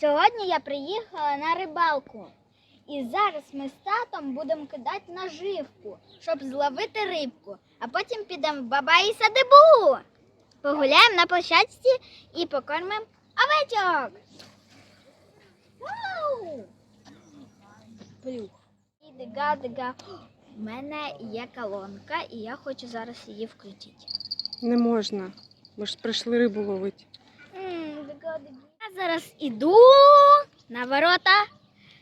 Сьогодні я приїхала на рибалку. І зараз ми з татом будемо кидати наживку, щоб зловити рибку, а потім підемо в бабаї садибу. Погуляємо на площадці і покормимо овечок. І дига, дига. У мене є колонка, і я хочу зараз її включити. Не можна. Ми ж прийшли рибу ловити. Дига, дига. Я зараз іду на ворота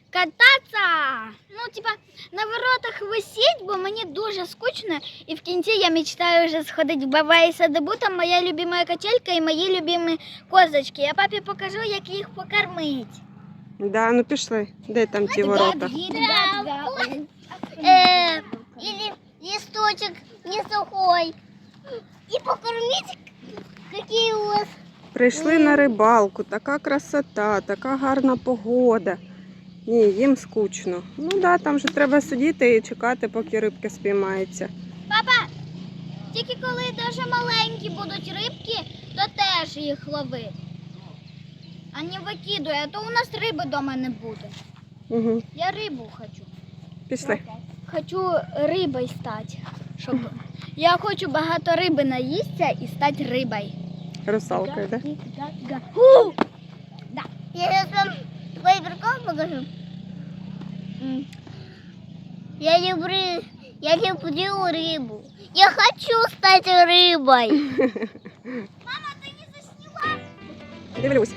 кататися. Ну, типа, на воротах висіть, бо мені дуже скучно. І в кінці я мечтаю вже сходити в Бабаї Садибу, там моя любима качелька і мої любимі козочки. Я папі покажу, як їх покормити. Да, ну пішли. Де там ті ворота? Э, или листочек не сухой. И покормить, какие у вас Прийшли на рибалку, така красота, така гарна погода. Ні, їм скучно. Ну так, да, там вже треба сидіти і чекати, поки рибки спіймаються. Папа, тільки коли дуже маленькі будуть рибки, то теж їх лови. А не викидуй, а то у нас риби вдома не буде. Угу. Я рибу хочу. Пішли. Хочу рибою стати. Щоб... Я хочу багато риби наїсться і стати рибою. Русалкою, да? Да. Я сейчас вам твой прикол покажу. Я люблю, я люблю рыбу. Я хочу стать рыбой. Мама, ты не засняла? Дивлюсь.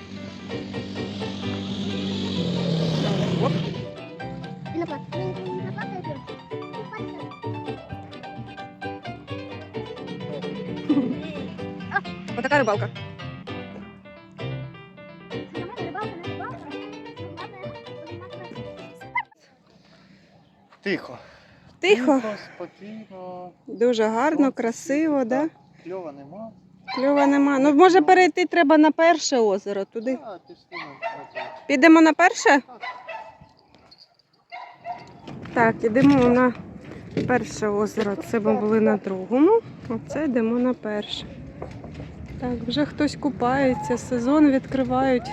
Отака рибалка. Тихо. Тихо, спокійно. дуже гарно, красиво, да? Кльова нема. Кльова нема. Ну, може перейти треба на перше озеро туди. А, пішли Підемо на перше? Так, ідемо на перше озеро. Це ми були на другому, а це йдемо на перше. Так, вже хтось купається, сезон відкривають.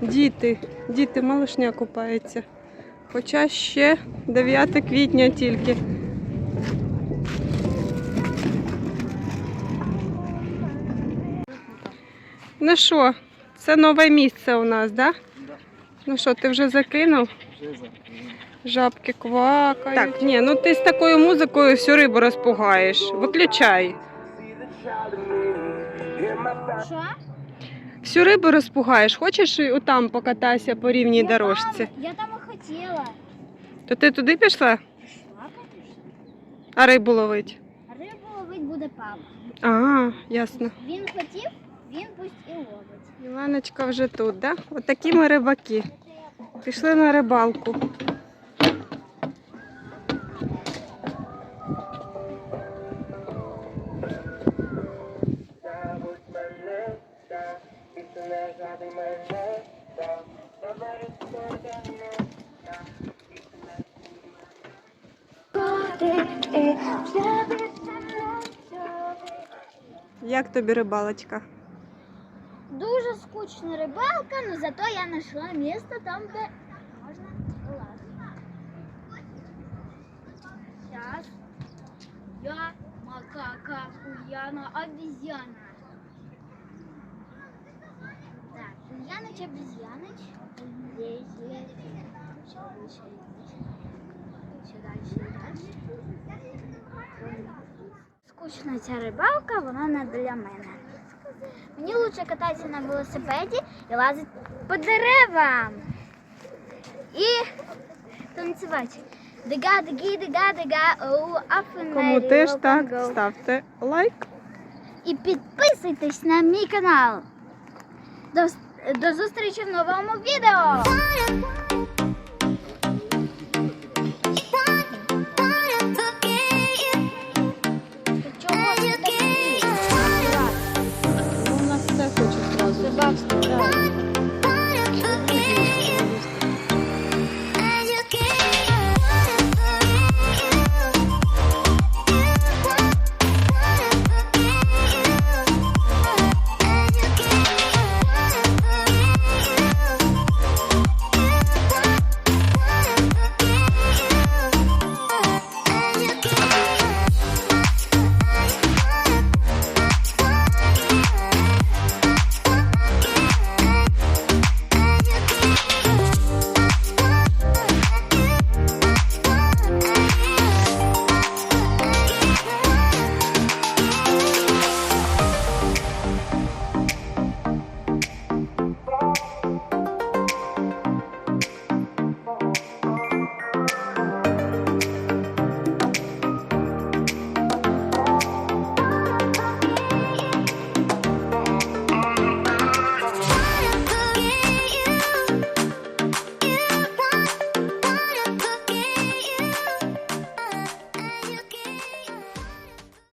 Діти, діти малишня купається. Хоча ще 9 квітня тільки. Ну що, це нове місце у нас, так? Да? Да. Ну що, ти вже закинув? Вже за. Жабки квакають. Так, ні, ну ти з такою музикою всю рибу розпугаєш. Виключай. Що? Всю рибу розпугаєш. Хочеш і отам покатайся по рівній Я дорожці? там- Я там і хотіла. То ти туди пішла, Пішла, конечно. а рибу ловить? Рибу ловить буде папа. А, ясно. Він хотів, він пусть і ловить. Іваночка вже тут, да? От такі ми рибаки. Пішли на рибалку. Як тобі рибалочка? Дуже скучна рибалка, але зато я знайшла місце там, де можна лазити. Зараз я макака, Ульяна, обезьяна. Так, Ульяныч, обезьяныч. Здесь, здесь. Еще выше, выше. Скучна ця рибалка, вона не для мене. Мені лучше кататися на велосипеді і лазити по деревам. І танцювати. Дига, диги, дига, дига, оу, афен, Кому теж так, ставте лайк. І підписуйтесь на мій канал. До, до зустрічі в новому відео.